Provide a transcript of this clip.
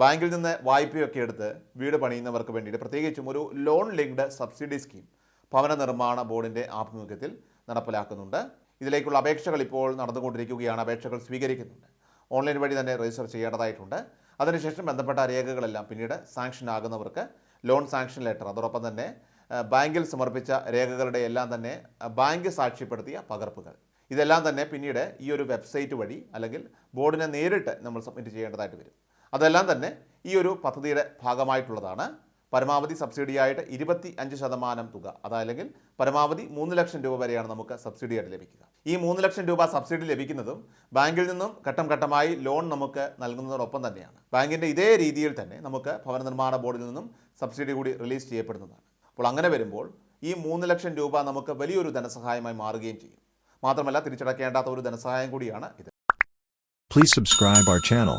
ബാങ്കിൽ നിന്ന് വായ്പയൊക്കെ എടുത്ത് വീട് പണിയുന്നവർക്ക് വേണ്ടിയിട്ട് പ്രത്യേകിച്ചും ഒരു ലോൺ ലിങ്ക്ഡ് സബ്സിഡി സ്കീം ഭവന നിർമ്മാണ ബോർഡിന്റെ ആഭിമുഖ്യത്തിൽ നടപ്പിലാക്കുന്നുണ്ട്. ഇതിലേക്കുള്ള അപേക്ഷകൾ ഇപ്പോൾ നടന്നുകൊണ്ടിരിക്കുകയാണ്. അപേക്ഷകൾ സ്വീകരിക്കുന്നുണ്ട്. ഓൺലൈൻ വഴി തന്നെ രജിസ്റ്റർ ചെയ്യേണ്ടതായിട്ടുണ്ട്. അതിനുശേഷം ബന്ധപ്പെട്ട രേഖകളെല്ലാം പിന്നീട് സാങ്ഷൻ ആകുന്നവർക്ക് ലോൺ സാങ്ഷൻ ലെറ്റർ അതോടൊപ്പം തന്നെ ബാങ്കിൽ സമർപ്പിച്ച രേഖകളുടെ എല്ലാം തന്നെ ബാങ്ക് സാക്ഷ്യപ്പെടുത്തിയ പകർപ്പുകൾ. ഇതെല്ലാം തന്നെ പിന്നീട് ഈ ഒരു വെബ്സൈറ്റ് വഴി അല്ലെങ്കിൽ ബോർഡിനെ നേരിട്ട് നമ്മൾ സബ്മിറ്റ് ചെയ്യേണ്ടതായിട്ട് വരും. അതെല്ലാം തന്നെ ഈ ഒരു പദ്ധതിയുടെ ഭാഗമായിട്ടുള്ളതാണ്. പരമാവധി സബ്സിഡിയായിട്ട് ഇരുപത്തി അഞ്ച് ശതമാനം തുക. അതല്ലെങ്കിൽ പരമാവധി മൂന്ന് ലക്ഷം രൂപ വരെയാണ് നമുക്ക് സബ്സിഡിയായിട്ട് ലഭിക്കുക. ഈ മൂന്ന് ലക്ഷം രൂപ സബ്സിഡി ലഭിക്കുന്നതും ബാങ്കിൽ നിന്നും ഘട്ടം ഘട്ടമായി ലോൺ നമുക്ക് നൽകുന്നതോടൊപ്പം തന്നെയാണ്. ബാങ്കിന്റെ ഇതേ രീതിയിൽ തന്നെ നമുക്ക് ഭവന നിർമ്മാണ ബോർഡിൽ നിന്നും സബ്സിഡി കൂടി റിലീസ് ചെയ്യപ്പെടുന്നതാണ്. അപ്പോൾ അങ്ങനെ വരുമ്പോൾ ഈ മൂന്ന് ലക്ഷം രൂപ നമുക്ക് വലിയൊരു ധനസഹായമായി മാറുകയും ചെയ്യും. മാത്രമല്ല തിരിച്ചടക്കേണ്ടാത്ത ഒരു ധനസഹായം കൂടിയാണ് ഇത്. Please subscribe our channel.